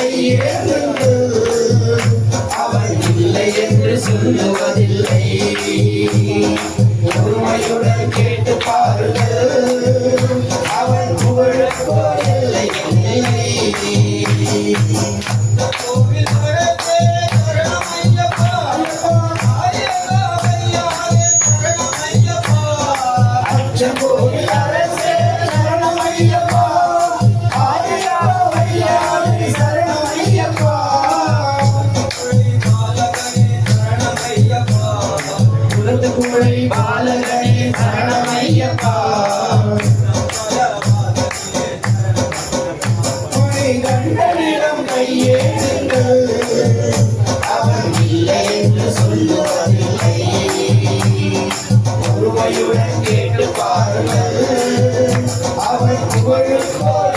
கையேந்துங்கள் இல்லை என்று சொல்லுவதில்லை பொறுமையுடன் கேட்டு பாருங்கள் அவன் புகழுக்கோ இல்லை பாலகனே சரணமையப்பா கண்டனிடம் கையேந்துங்கள் அவன் இல்லை என்று சொல்லுவதில்லை பொறுமையுடன் கேட்டு பாருங்கள் அவன் புகழுக்கோ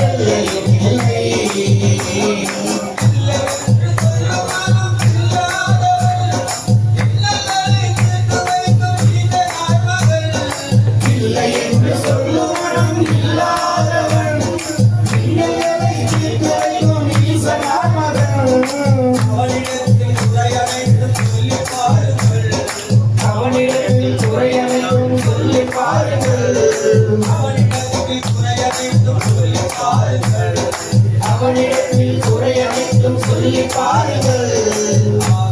அவனிடத்தில் குறை சொல்லி சொல்லி பாருங்கள்.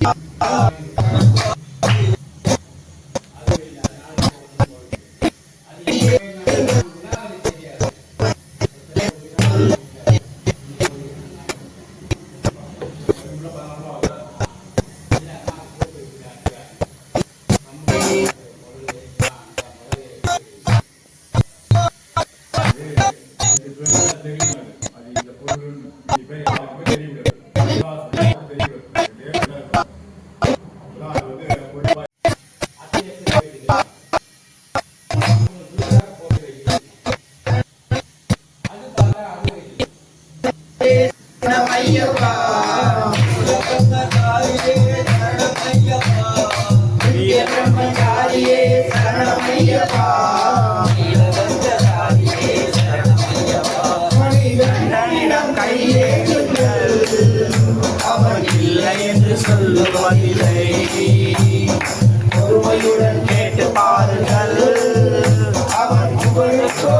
சரணமையப்பா சொல்லுவதில்லை. பொறுமையுடன் கேட்டு பாருங்கள். அவன் புகழுக்கோ